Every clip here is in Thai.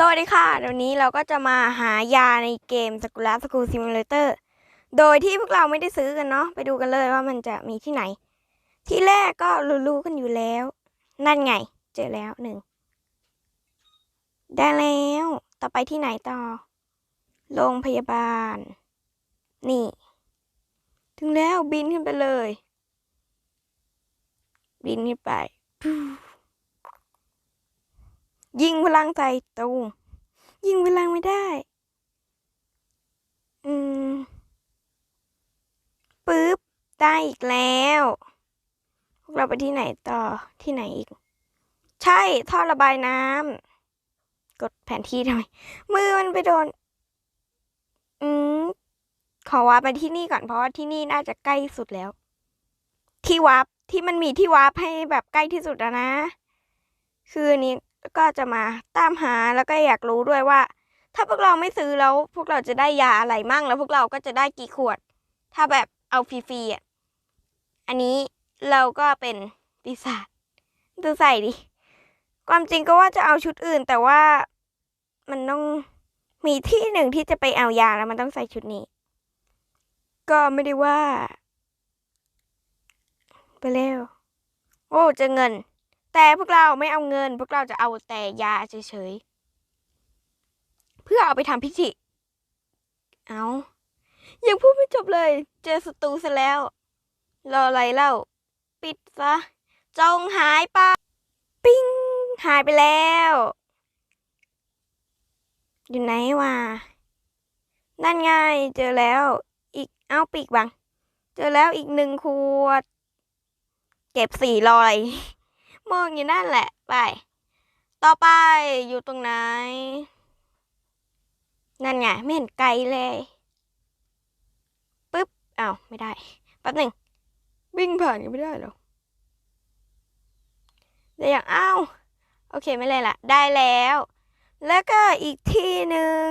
สวัสดีค่ะเดี๋ยวนี้เราก็จะมาหายาในเกมสกุล s สกูลซิมูเลเตอร์โดยที่พวกเราไม่ได้ซื้อกันเนาะ ไปดูกันเลยว่ามันจะมีที่ไหน ที่แรกก็รู้ๆกันอยู่แล้ว นั่นไง เจอแล้วหนึ่ง ได้แล้ว ต่อไปที่ไหนต่อ โรงพยาบาล นี่ ถึงแล้วบินขึ้นไปเลย บินขึ้นไป ยิงพลังใส่ตูมยิงพลังไม่ได้ อืมปึ๊บได้อีกแล้ว พวกเราไปที่ไหนต่อที่ไหนอีก ใช่ท่อระบายน้ำกดแผนที่ทำไมมือมันไปโดน อืมขอวาร์ปไปที่นี่ก่อนเพราะว่าที่นี่น่าจะใกล้สุดแล้ว ที่วาร์ปที่มันมีที่วาร์ปให้แบบใกล้ที่สุดอะนะ คือนี่ ก็จะมาตามหาแล้วก็อยากรู้ด้วยว่า ถ้าพวกเราไม่ซื้อแล้ว พวกเราจะได้ยาอะไรมั่ง แล้วพวกเราก็จะได้กี่ขวด ถ้าแบบเอาฟรีๆอะอันนี้เราก็เป็นปีศาจดูใส่ดิความจริงก็ว่าจะเอาชุดอื่น แต่ว่ามันต้องมีที่หนึ่งที่จะไปเอายาแล้วมันต้องใส่ชุดนี้ ก็ไม่ได้ว่า ไปเร็วโอ้จอเงิน แต่พวกเราไม่เอาเงิน พวกเราจะเอาแต่ยาเฉยๆ เพื่อเอาไปทำพิธี เอายังพูดไม่จบเลย เจอศัตรูซะแล้ว รออะไรเล่า ปิดซะ จงหายไป ปิ้ง หายไปแล้ว อยู่ไหนวะ นั่นไง เจอแล้ว อีก เอาปีกบัง เจอแล้วอีกหนึ่งขวด เก็บสี่รอย มองอยู่นั่นแหละ ไป ต่อไปอยู่ตรงไหน นั่นไงไม่เห็นไกลเลยปึ๊บอ้าวไม่ได้แป๊บหนึ่งวิ่งผ่านยังไม่ได้หรอได้อย่างอ้าวโอเคไม่เลยละได้แล้ว แล้วก็อีกที่หนึ่ง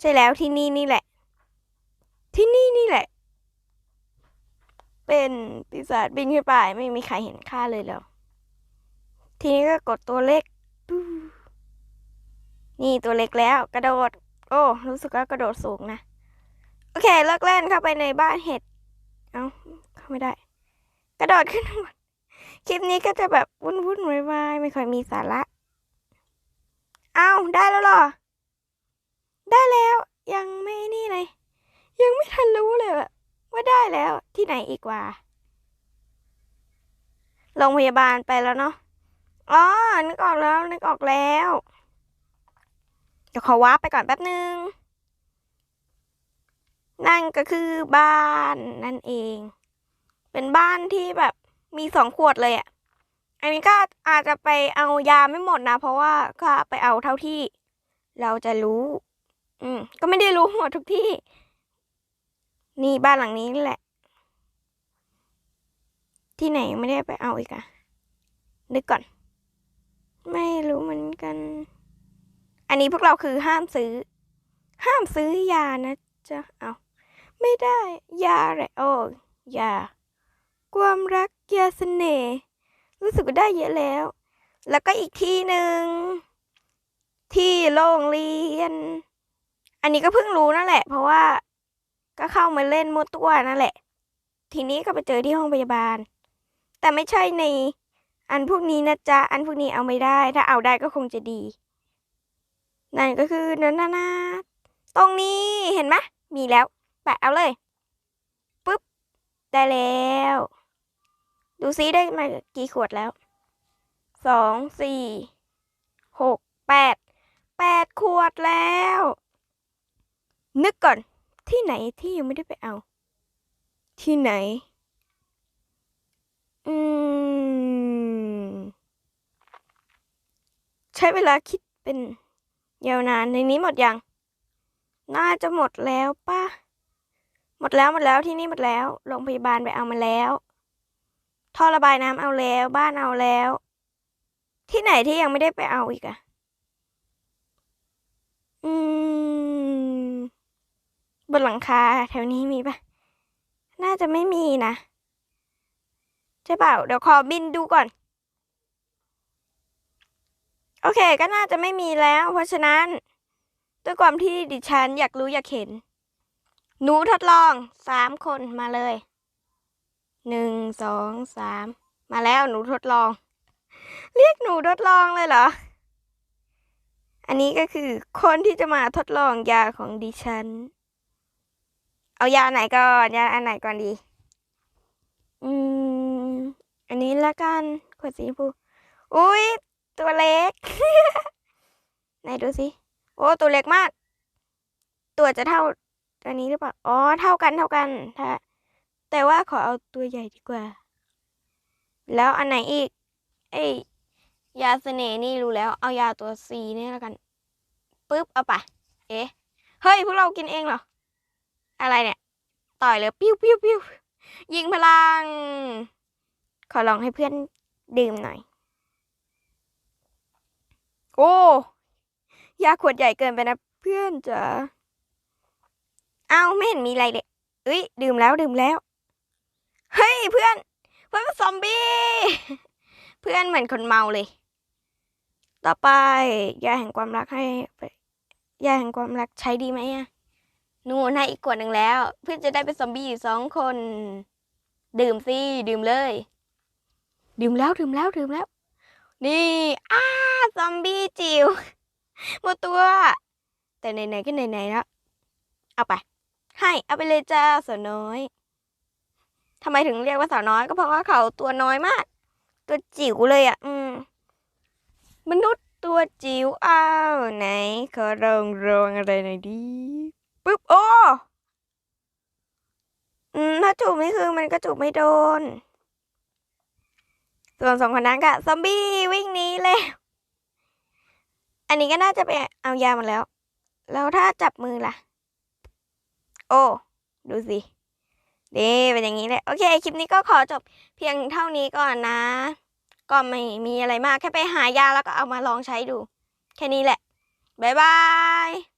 ใช่แล้วที่นี่นี่แหละ ที่นี่นี่แหละ เป็นปีศาจบินขึ้นไปไม่มีใครเห็นข้าเลยแล้ว ทีนี้ก็กดตัวเล็ก นี่ตัวเล็กแล้ว กระโดด โอ้ รู้สึกว่ากระโดดสูงนะ โอเค เลิกเล่นเข้าไปในบ้านเห็ด เอาเข้าไม่ได้ กระโดดขึ้นหมาคลิปนี้ก็จะแบบวุ่นวุ่นวายวายไม่ค่อยมีสาระ เอาได้แล้วหรอ ได้แล้ว ยังไม่นี่เลย ยังไม่ทันรู้เลยว่าได้แล้ว ที่ไหนอีกว่า โรงพยาบาลไปแล้วเนาะ อ๋อ นึกออกแล้ว นึกออกแล้ว เดี๋ยวขอวาร์ปไปก่อนแป๊บนึง นั่นก็คือบ้านนั่นเอง เป็นบ้านที่แบบมีสองขวดเลยอะ่ะ อันนี้ก็อาจจะไปเอายาไม่หมดนะ เพราะว่าก็ไปเอาเท่าที่ เราจะรู้ อืม ก็ไม่ได้รู้หมดทุกที่ นี่บ้านหลังนี้แหละ ที่ไหนไม่ได้ไปเอาอีกอะนึกก่อน ไม่รู้เหมือนกัน อันนี้พวกเราคือห้ามซื้อ ห้ามซื้อยานะจ๊ะ เอาไม่ได้ ยาอะไรโอ้ยา ความรักยาเสน่ห์รู้สึกว่าได้เยอะแล้ว แล้วก็อีกที่หนึ่ง ที่โรงเรียน อันนี้ก็เพิ่งรู้นั่นแหละ เพราะว่าก็เข้ามาเล่นมัวตัวนั่นแหละ ทีนี้ก็ไปเจอที่ห้องพยาบาล แต่ไม่ใช่ใน อันพวกนี้นะจ๊ะ อันพวกนี้เอาไม่ได้ ถ้าเอาได้ก็คงจะดี นั่นก็คือนั่นนะนตรงนี้เห็นไหมมีแล้ว แปะเอาเลยปุ๊บ ได้แล้ว ดูซิได้มากี่ขวดแล้ว สอง สี่ หก แปด แปดขวดแล้ว นึกก่อน ที่ไหนที่ยังไม่ได้ไปเอา ที่ไหน อืม ใช้เวลาคิดเป็นยาวนานในนี้หมดยัง น่าจะหมดแล้วป่ะ หมดแล้วหมดแล้วที่นี่หมดแล้ว โรงพยาบาลไปเอามาแล้ว ท่อระบายน้ำเอาแล้ว บ้านเอาแล้ว ที่ไหนที่ยังไม่ได้ไปเอาอีกอะอืม บนหลังคาแถวนี้มีปะน่าจะไม่มีนะ ใช่เปล่า เดี๋ยวขอบินดูก่อน โอเค ก็น่าจะไม่มีแล้ว เพราะฉะนั้น ด้วยความที่ดิฉันอยากรู้อยากเห็น หนูทดลองสามคนมาเลยหนึ่งสองสามมาแล้วหนูทดลอง เรียกหนูทดลองเลยเหรอ อันนี้ก็คือคนที่จะมาทดลองยาของดิฉัน เอายาไหนก่อนยาอันไหนก่อนดี อืม อันนี้ละกันขวดสีชมพูอุ้ยตัวเล็ก ไหนดูสิ โอ้ตัวเล็กมาก ตัวจะเท่าอันนี้หรือเปล่า อ๋อ เท่ากันเท่ากันถ้าแต่ว่าขอเอาตัวใหญ่ดีกว่า แล้วอันไหนอีกเอ้ยาเสน่ห์นี่รู้แล้ว เอายาตัวซีนี่แล้วกันปึ๊บเอาไป เอ๊ะ เฮ้ย พวกเรากินเองเหรอ อะไรเนี่ย ต่อยเลยปิ้วปิ้วปิ้วยิงพลัง ขอลองให้เพื่อนดื่มหน่อย อ้ยาขวดใหญ่เกินไปนะเพื่อนจ๋าเอ้าไม่เห็นมีอะไรเลยเอ้ย ดื่มแล้วดื่มแล้ว เฮ้ยเพื่อน เพื่อนเป็นซอมบี้ เพื่อนเหมือนคนเมาเลย ต่อไปยาแห่งความรักให้ยาแห่งความรักใช้ดีไหมอะนู่นให้อีกขวดหนึ่งแล้ว เพื่อนจะได้เป็นซอมบี้อยู่สองคน ดื่มสิดื่มเลย ดื่มแล้วดื่มแล้วดื่มแล้ว นี่อ้าซอมบี้จิ๋วหมดตัว แต่ไหนๆก็ไหนๆแล้วเอาไป ให้เอาไปเลยจ้าสาวน้อยทำไมถึงเรียกว่าสาวน้อยก็เพราะว่าเขาตัวน้อยมาก ตัวจิ๋วเลยอะ อืม มนุษย์ตัวจิ๋วอ้าวไหนขอลองลองอะไรหน่อยดิปึ๊บโอ้อืมถ้าจูบนี่คือมันก็จูบไม่โดน ส่วนสองคนนั้นก็ซอมบี้วิ่งหนีเลยอันนี้ก็น่าจะไปเอายามาแล้ว แล้วถ้าจับมือล่ะ โอ้ ดูสิเดีเป็นอย่างนี้เลย โอเค คลิปนี้ก็ขอจบเพียงเท่านี้ก่อนนะ ก็ไม่มีอะไรมาก แค่ไปหายาแล้วก็เอามาลองใช้ดู แค่นี้แหละ บ๊ายบาย